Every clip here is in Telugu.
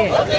ఓకే.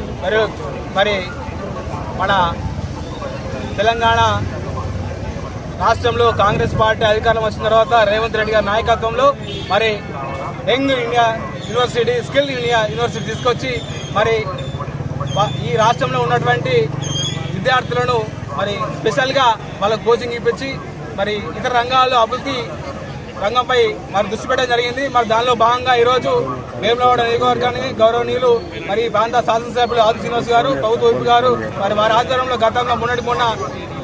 మరి మరి మన తెలంగాణ రాష్ట్రంలో కాంగ్రెస్ పార్టీ అధికారం వచ్చిన తర్వాత రేవంత్ రెడ్డి గారి నాయకత్వంలో మరి young India university skill India university తీసుకొచ్చి మరి ఈ రాష్ట్రంలో ఉన్నటువంటి విద్యార్థులను మరి స్పెషల్గా వాళ్ళకు కోచింగ్ ఇప్పించి మరి ఇతర రంగాల్లో అభివృద్ధి రంగంపై మరి దృష్టి పెట్టడం జరిగింది. మరి దానిలో భాగంగా ఈరోజు వేములవాడ నియోజకవర్గానికి గౌరవనీయులు మరి ప్రాంత శాసనసభ్యులు ఆది శ్రీనివాస్ గారు ప్రభుత్వ వైపు గారు మరి వారి ఆధ్వర్యంలో గతంలో మొన్నటి మొన్న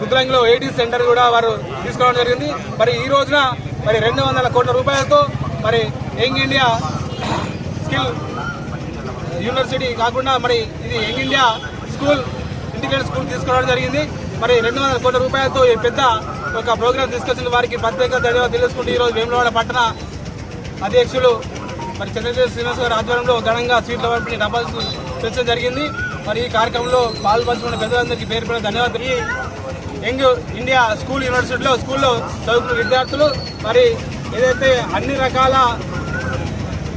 రుద్రంగిలో ఏటీ సెంటర్ కూడా వారు తీసుకోవడం జరిగింది. మరి ఈ రోజున మరి రెండు వందల కోట్ల రూపాయలతో మరి యంగ్ ఇండియా స్కిల్ యూనివర్సిటీ కాకుండా మరి ఇది young India school integrated school తీసుకురావడం జరిగింది. మరి రెండు వందల కోట్ల రూపాయలతో ఈ పెద్ద ఒక ప్రోగ్రాం తీసుకొచ్చిన వారికి ప్రత్యేక ధన్యవాదాలు తెలుసుకుంటూ ఈరోజు వేములవాడ పట్టణ అధ్యక్షులు మరి చంద్రశేఖర్ శ్రీనివాస్ గారి ఆధ్వర్యంలో ఘనంగా సీట్ల పంపిణీ డబ్బాలు పెంచడం జరిగింది. మరి ఈ కార్యక్రమంలో పాల్పంచుకున్న పెద్దలందరికీ పేరు పేరు ధన్యవాదాలు ఈ యంగ్ ఇండియా స్కూల్ యూనివర్సిటీలో స్కూల్లో చదువుకున్న విద్యార్థులు మరి ఏదైతే అన్ని రకాల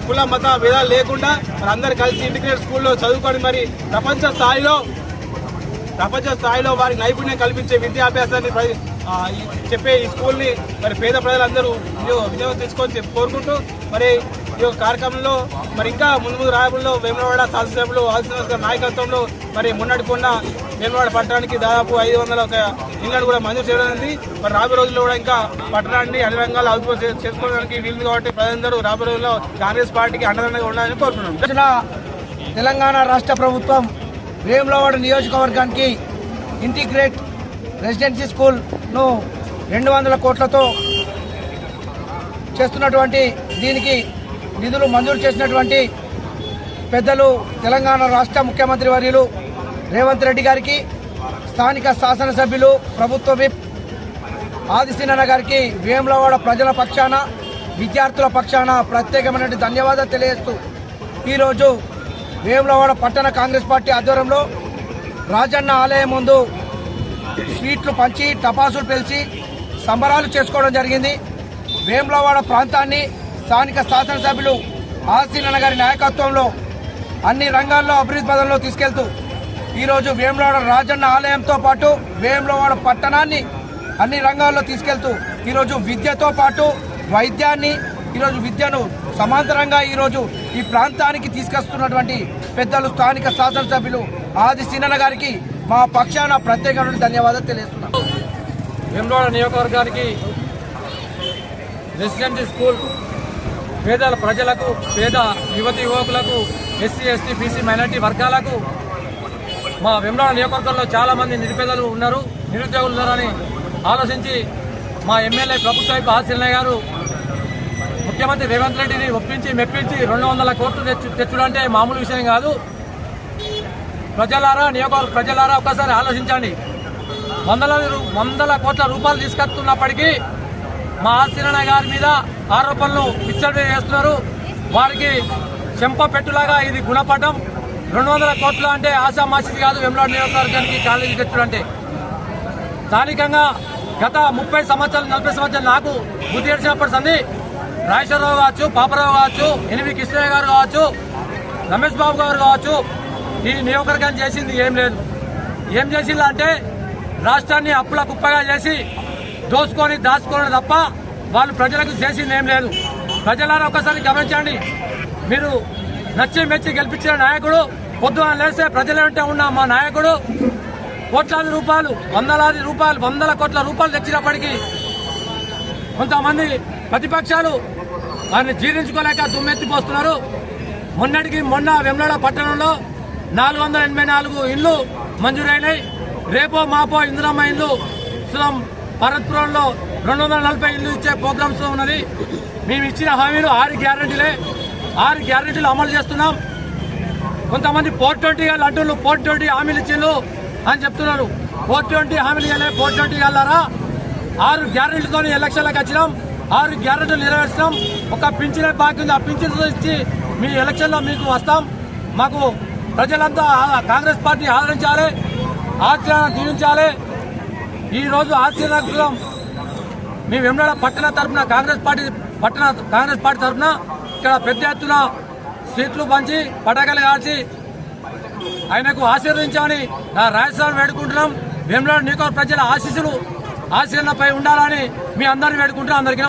కుల మత భేదాలు లేకుండా మరి అందరు కలిసి ఇంటిగ్రేటెడ్ స్కూల్లో చదువుకొని మరి ప్రపంచ స్థాయిలో ప్రపంచ స్థాయిలో వారికి నైపుణ్యం కల్పించే విద్యాభ్యాసాన్ని చెప్పే ఈ స్కూల్ని మరి పేద ప్రజలందరూ వినియోగం తీసుకొని చెప్పి కోరుకుంటూ మరి ఈ యొక్క కార్యక్రమంలో మరి ఇంకా ముందు ముందు రాయబుల్లో వేములవాడ శాసనసభ్యులు ఆదిశ్రీనివాస్ గారి నాయకత్వంలో మరి మున్నడుకున్న వేమలవాడ పట్టణానికి దాదాపు ఐదు వందల ఒక ఇళ్ళను కూడా మంజూరు చేయడం మరి రాబోయే రోజుల్లో కూడా ఇంకా పట్టణాన్ని అన్ని రంగాల్లో అభివృద్ధి చేసుకోవడానికి వీలు కాబట్టి ప్రజలందరూ రాబోయే రోజుల్లో కాంగ్రెస్ పార్టీకి అండదండగా ఉండాలని కోరుతున్నాం తెలంగాణ రాష్ట్ర ప్రభుత్వం వేములవాడ నియోజకవర్గానికి ఇంటిగ్రేట్ రెసిడెన్సీ స్కూల్ను రెండు వందల కోట్లతో చేస్తున్నటువంటి దీనికి నిధులు మంజూరు చేసినటువంటి పెద్దలు తెలంగాణ రాష్ట్ర ముఖ్యమంత్రి వర్యులు రేవంత్ రెడ్డి గారికి స్థానిక శాసనసభ్యులు ప్రభుత్వ విప్ ఆదిశీనన్న గారికి వేములవాడ ప్రజల పక్షాన విద్యార్థుల పక్షాన ప్రత్యేకమైన ధన్యవాదాలు తెలియజేస్తూ ఈరోజు వేములవాడ పట్టణ కాంగ్రెస్ పార్టీ ఆధ్వర్యంలో రాజన్న ఆలయం ముందు స్వీట్లు పంచి టపాసులు పిలిచి సంబరాలు చేసుకోవడం జరిగింది. వేములవాడ ప్రాంతాన్ని స్థానిక శాసనసభ్యులు ఆసీనన్న గారి నాయకత్వంలో అన్ని రంగాల్లో అభివృద్ధి పదంలో తీసుకెళ్తూ ఈరోజు వేములవాడ రాజన్న ఆలయంతో పాటు వేములవాడ పట్టణాన్ని అన్ని రంగాల్లో తీసుకెళ్తూ ఈరోజు విద్యతో పాటు వైద్యాన్ని ఈరోజు విద్యను సమాంతరంగా ఈరోజు ఈ ప్రాంతానికి తీసుకొస్తున్నటువంటి పెద్దలు స్థానిక శాసనసభ్యులు ఆది సీనన్న గారికి మా పక్షాన ప్రత్యేకమైన ధన్యవాదాలు తెలియజేస్తున్నాం. వేములవాడ నియోజకవర్గానికి రెసిడెన్సీ స్కూల్ పేద ప్రజలకు పేద యువతి యువకులకు ఎస్సీ ఎస్టీ బీసీ మైనార్టీ వర్గాలకు మా వెమ్రాడ నియోజకవర్గంలో చాలామంది నిరుపేదలు ఉన్నారు. నిరుద్యోగులు ఉన్నారని ఆలోచించి మా ఎమ్మెల్యే ప్రభుత్వ వైపు గారు ముఖ్యమంత్రి రేవంత్ రెడ్డిని ఒప్పించి మెప్పించి రెండు వందల కోట్లు తెచ్చు తెచ్చుడు అంటే మామూలు విషయం కాదు. ప్రజలారా నియోజకవర్గ ప్రజలారా ఒక్కసారి ఆలోచించండి. వందల వందల కోట్ల రూపాయలు తీసుకొస్తున్నప్పటికీ మా ఆశీరణ గారి మీద ఆరోపణలు పిచ్చడి చేస్తున్నారు వారికి చెంప పెట్టులాగా ఇది గుణపడడం రెండు వందల కోట్లు అంటే ఆశామాసిది కాదు వెమ్లాడు నియోజకవర్గానికి కాలేజీ తెచ్చుడు అంటే స్థానికంగా గత ముప్పై సంవత్సరాలు నలభై సంవత్సరాలు నాకు బుద్ధి తెరిచినప్పటి సంది రాజేశ్వరరావు కావచ్చు పాపరావు కావచ్చు ఎనిమిది కృష్ణయ్య గారు కావచ్చు రమేష్ బాబు గారు కావచ్చు ఈ నియోజకవర్గాన్ని చేసింది ఏం లేదు. ఏం చేసింది అంటే రాష్ట్రాన్ని అప్పుల కుప్పగా చేసి దోసుకొని దాచుకోవడం తప్ప వాళ్ళు ప్రజలకు చేసింది ఏం లేదు. ప్రజలను ఒకసారి గమనించండి. మీరు నచ్చి మెచ్చి గెలిపించిన నాయకుడు పొద్దున లేస్తే ప్రజల వెంట ఉన్న మా నాయకుడు కోట్లాది రూపాయలు వందలాది రూపాయలు వందల కోట్ల రూపాయలు తెచ్చినప్పటికీ కొంతమంది ప్రతిపక్షాలు వారిని జీర్ణించుకోలేక దుమ్మెత్తిపోస్తున్నారు. మొన్నటికి మొన్న వెమ్లాడ పట్టణంలో నాలుగు వందల ఎనభై నాలుగు ఇళ్ళు మంజూరైనాయి. రేపో మాపో ఇందిరమ్మ ఇల్లు సుతం భరత్పురంలో రెండు వందల నలభై ఇల్లు ఇచ్చే ప్రోగ్రామ్స్ ఉన్నది. మేము ఇచ్చిన హామీలు ఆరు గ్యారంటీలే. ఆరు గ్యారంటీలు అమలు చేస్తున్నాం. కొంతమంది ఫోర్ ట్వంటీ అంటున్నారు. ఫోర్ ట్వంటీ హామీలు ఇచ్చిండ్రు అని చెప్తున్నారు. ఫోర్ ట్వంటీ హామీలు ఇవ్వలే ఫోర్ ట్వంటీ వెళ్ళారా ఆరు గ్యారంటీతో ఎలక్షన్లకు వచ్చినాం. ఆరు గ్యారెంటీలు నెరవేర్చినాం ఒక పింఛనే బాకీ ఉంది. ఆ పింఛన్ ఇచ్చి మీ ఎలక్షన్లో మీకు వస్తాం. మాకు ప్రజలంతా కాంగ్రెస్ పార్టీ ఆదరించాలి. ఆచరణ దీవించాలి ఈరోజు రోజు మీ వెంబడ పట్టణ తరపున కాంగ్రెస్ పార్టీ పట్టణ కాంగ్రెస్ పార్టీ తరపున ఇక్కడ పెద్ద ఎత్తున సీట్లు పంచి పటాకాలు కాల్చి ఆయనకు ఆశీర్వదించామని నా రాజస్థాన్ వేడుకుంటున్నాం. వేములాడు నియోజకవర్గ ప్రజల ఆశీస్సులు ఆశీర్వపై ఉండాలని మీ అందరిని వేడుకుంటున్నాం. అందరికీ